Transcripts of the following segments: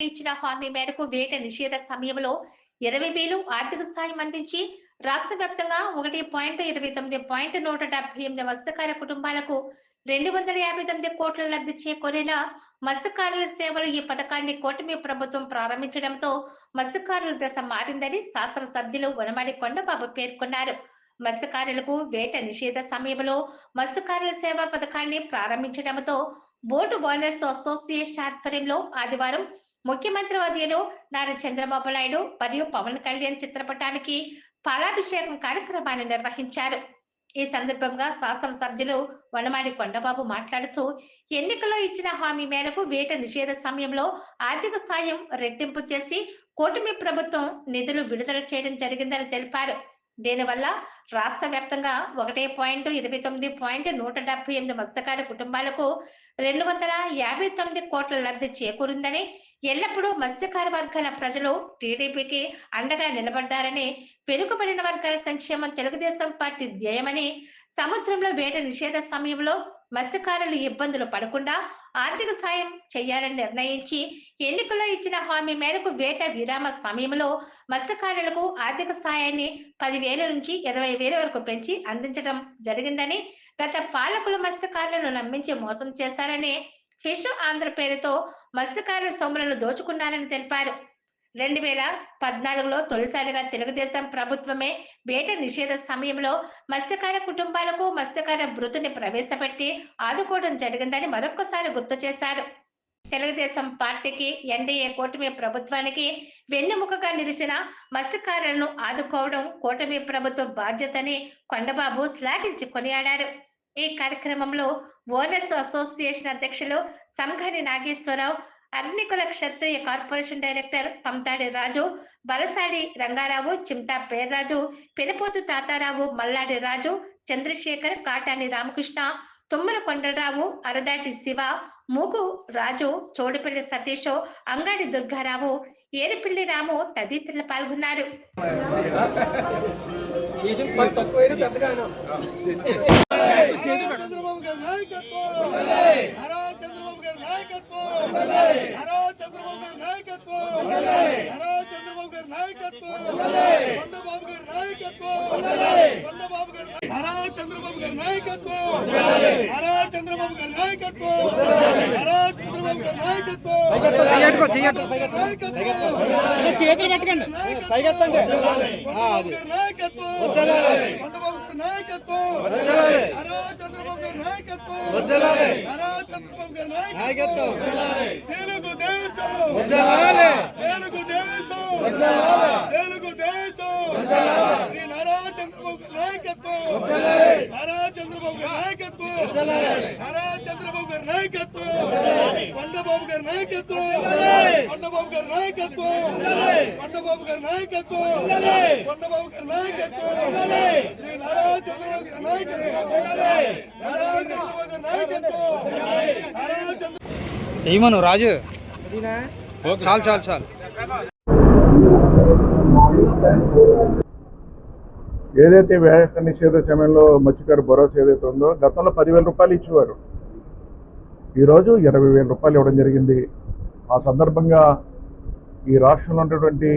ఇచ్చిన హామీ మేరకు వేట నిషేధ సమయంలో ఇరవై వేలు ఆర్థిక సాయం అందించి రాష్ట్ర వ్యాప్తంగా ఒకటి పాయింట్ ఇరవై తొమ్మిది పాయింట్ నూట డెబ్బై ఎనిమిది మత్స్యకార కుటుంబాలకు రెండు వందల యాభై తొమ్మిది కోట్ల లబ్ధి చేకూరేలా మత్స్యకారుల సేవలు ఈ పథకాన్ని కూటమి ప్రభుత్వం ప్రారంభించడంతో మత్స్యకారుల దశ మారిందని శాసనసభ్యులు వనమాడి కొండబాబు పేర్కొన్నారు. మత్స్యకారులకు వేట నిషేధ సమయంలో మత్స్యకారుల సేవా పథకాన్ని ప్రారంభించడంతో బోటు ఓనర్స్ అసోసియేషన్ ఆధ్వర్యంలో ఆదివారం ముఖ్యమంత్రి వర్యులు నారా చంద్రబాబు నాయుడు మరియు పవన్ కళ్యాణ్ చిత్రపటానికి పాలాభిషేకం కార్యక్రమాన్ని నిర్వహించారు. ఈ సందర్భంగా శాసనసభ్యులు వనమాడి కొండబాబు మాట్లాడుతూ ఎన్నికల్లో ఇచ్చిన హామీ మేరకు వేట నిషేధ సమయంలో ఆర్థిక సాయం రెట్టింపు చేసి కూటమి ప్రభుత్వం నిధులు విడుదల చేయడం జరిగిందని తెలిపారు. దీనివల్ల రాష్ట్ర వ్యాప్తంగా ఒకటే పాయింట్ ఇరవై తొమ్మిది పాయింట్ నూట డెబ్బై ఎనిమిది మత్స్యకార కుటుంబాలకు రెండు వందల యాభై తొమ్మిది కోట్ల లబ్ధి చేకూరిందని ఎల్లప్పుడూ మత్స్యకార వర్గాల ప్రజలు టీడీపీకి అండగా నిలబడ్డారని వెనుకబడిన వర్గాల సంక్షేమం తెలుగుదేశం పార్టీ ధ్యేయమని సముద్రంలో వేట నిషేధ సమయంలో మత్స్యకారులు ఇబ్బందులు పడకుండా ఆర్థిక సాయం చేయాలని నిర్ణయించి ఎన్నికల్లో ఇచ్చిన హామీ మేరకు వేట విరామ సమయంలో మత్స్యకారులకు ఆర్థిక సాయాన్ని పదివేల నుంచి ఇరవై వేల వరకు పెంచి అందించడం జరిగిందని గత పాలకులు మత్స్యకారులను నమ్మించి మోసం చేశారని ఫిష్ ఆంధ్ర పేరుతో మత్స్యకారుల సొమ్ములను దోచుకున్నారని తెలిపారు. రెండు వేల పద్నాలుగులో తొలిసారిగా తెలుగుదేశం ప్రభుత్వమే వేట నిషేధ సమయంలో మత్స్యకార కుటుంబాలకు మత్స్యకార వృత్తిని ప్రవేశపెట్టి ఆదుకోవడం జరిగిందని మరొక్కసారి గుర్తు చేశారు. తెలుగుదేశం పార్టీకి ఎన్డీఏ కూటమి ప్రభుత్వానికి వెన్నెముకగా నిలిచిన మత్స్యకారులను ఆదుకోవడం కూటమి ప్రభుత్వ బాధ్యతని కొండబాబు శ్లాఘించి కొనియాడారు. ఈ కార్యక్రమంలో ఓనర్స్ అసోసియేషన్ అధ్యక్షులు సంఘాని నాగేశ్వరరావు అగ్నికుల క్షత్రియ కార్పొరేషన్ డైరెక్టర్ పంతాడి రాజు బలసాడి రంగారావు చింతా పేర్రాజు పెనపోతు తాతారావు మల్లాడి రాజు చంద్రశేఖర్ కాటాని రామకృష్ణ తుమ్మల కొండరావు అరదాటి శివ మూకు రాజు చోడుపల్లి సతీష్ అంగాడి దుర్గారావు ఏరుపిల్లి రాము తదితరులు పాల్గొన్నారు. అయినా. చంద్రబాబు గారి నాయకత్వం! నారా చంద్రబాబు గారి నాయకత్వం! చెయ్యట్టుకో చెయ్యట్టు చేతులు పెట్టకండి. పైకెత్తండి. గారి నాయకత్వం. నారా చంద్రబాబు గారి నాయకత్వం. నారా చంద్రబాబు గారి నాయకత్వం. నాయకత్వం! గారి నాయకత్వం కొండబాబు గారి నాయకత్వం! కొండబాబు గారి నాయకత్వం! కొండబాబు గారి నాయకత్వం! కొండబాబు గారి నాయకత్వం! శ్రీ నారా చంద్రబాబు గారి నాయకత్వం! నారా చంద్రబాబు గారి నాయకత్వం నారా చంద్ర ఏమను రాజు? చాలు చాలు చాలు. ఏదైతే వేట నిషేధ సమయంలో మత్స్యకారు భరోసా ఏదైతే ఉందో గతంలో పదివేల రూపాయలు ఇచ్చేవారు. ఈరోజు ఇరవై వేల రూపాయలు ఇవ్వడం జరిగింది. ఆ సందర్భంగా ఈ రాష్ట్రంలో ఉన్నటువంటి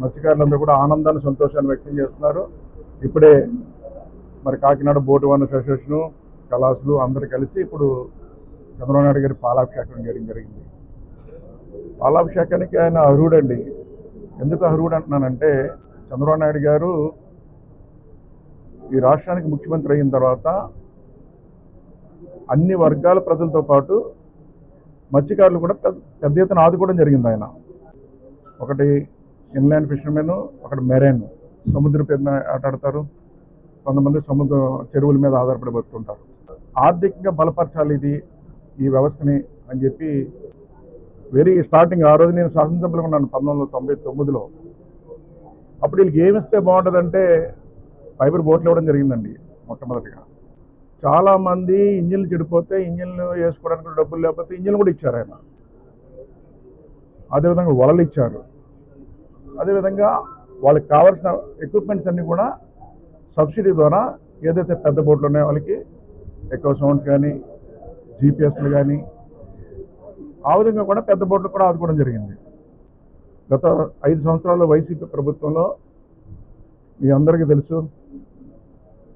మత్స్యకారులందరూ కూడా ఆనందాన్ని సంతోషాన్ని వ్యక్తం చేస్తున్నారు. ఇప్పుడే మరి కాకినాడ బోటు వన్ అసోసియేషను కళాసులు అందరూ కలిసి ఇప్పుడు చంద్రబాబు నాయుడు గారి పాలాభిషేకం చేయడం జరిగింది. పాలాభిషేకానికి ఆయన అర్హుడండి. ఎందుకు అర్హుడు అంటున్నానంటే చంద్రబాబు నాయుడు గారు ఈ రాష్ట్రానికి ముఖ్యమంత్రి అయిన తర్వాత అన్ని వర్గాల ప్రజలతో పాటు మత్స్యకారులు కూడా పెద్ద పెద్ద ఎత్తున ఆదుకోవడం జరిగింది ఆయన. ఒకటి ఇన్లాండ్ ఫిషర్మెన్ ఒకటి మెరైన్. సముద్ర మీద ఆటాడతారు కొంతమంది సముద్ర చెరువుల మీద ఆధారపడి బతుకుంటారు ఆర్థికంగా బలపరచాలి ఇది ఈ వ్యవస్థని అని చెప్పి వెరీ స్టార్టింగ్ ఆ రోజు నేను శాసనసభలో ఉన్నాను పంతొమ్మిది వందల తొంభై తొమ్మిదిలో. అప్పుడు వీళ్ళకి ఏమిస్తే బాగుంటుందంటే ఫైబర్ బోట్లు ఇవ్వడం జరిగిందండి మొట్టమొదటిగా. చాలామంది ఇంజిన్లు చెడిపోతే ఇంజిన్లు వేసుకోవడానికి డబ్బులు లేకపోతే ఇంజిన్లు కూడా ఇచ్చారు ఆయన. అదేవిధంగా వలలు ఇచ్చారు. అదేవిధంగా వాళ్ళకి కావాల్సిన ఎక్విప్మెంట్స్ అన్నీ కూడా సబ్సిడీ ద్వారా ఏదైతే పెద్ద బోట్లు ఉన్నాయో వాళ్ళకి ఎక్కువ సౌండ్స్ కానీ జీపీఎస్లు కానీ ఆ విధంగా కూడా పెద్ద బోట్లు కూడా ఆదుకోవడం జరిగింది. గత ఐదు సంవత్సరాల వైసీపీ ప్రభుత్వంలో మీ అందరికీ తెలుసు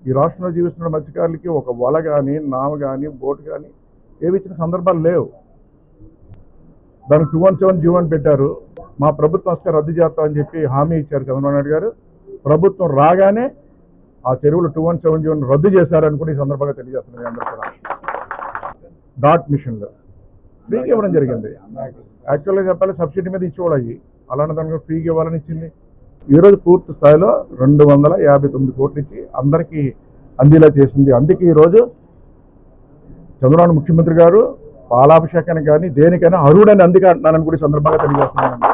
ఈ రాష్ట్రంలో జీవిస్తున్న మత్స్యకారులకి ఒక వల కానీ నావ కానీ బోట్ కానీ ఏవి ఇచ్చిన సందర్భాలు లేవు. దానికి టూ వన్ సెవెన్ జీవో అని పెట్టారు. మా ప్రభుత్వం వస్తే రద్దు చేస్తామని చెప్పి హామీ ఇచ్చారు చంద్రబాబు నాయుడు గారు. ప్రభుత్వం రాగానే ఆ చెరువులు టూ వన్ సెవెన్ జీవోని రద్దు చేశారని కూడా ఈ సందర్భంగా తెలియజేస్తున్నారు అందరూ కూడా. డాట్ మిషన్లో. ఫ్రీగా ఇవ్వడం జరిగింది. యాక్చువల్గా చెప్పాలి సబ్సిడీ మీద ఇచ్చేవాడు అయ్యి అలానే దానికి ఫ్రీగా ఇవ్వాలని ఇచ్చింది. ఈరోజు పూర్తి స్థాయిలో రెండు వందల యాభై తొమ్మిది కోట్లు ఇచ్చి అందరికీ అందేలా చేసింది. అందుకే ఈరోజు చంద్రబాబు ముఖ్యమంత్రి గారు పాలాభిషేకానికి కానీ దేనికైనా అర్హుడని అందుకే అంటున్నానని కూడా సందర్భంగా తెలియజేస్తున్నాను.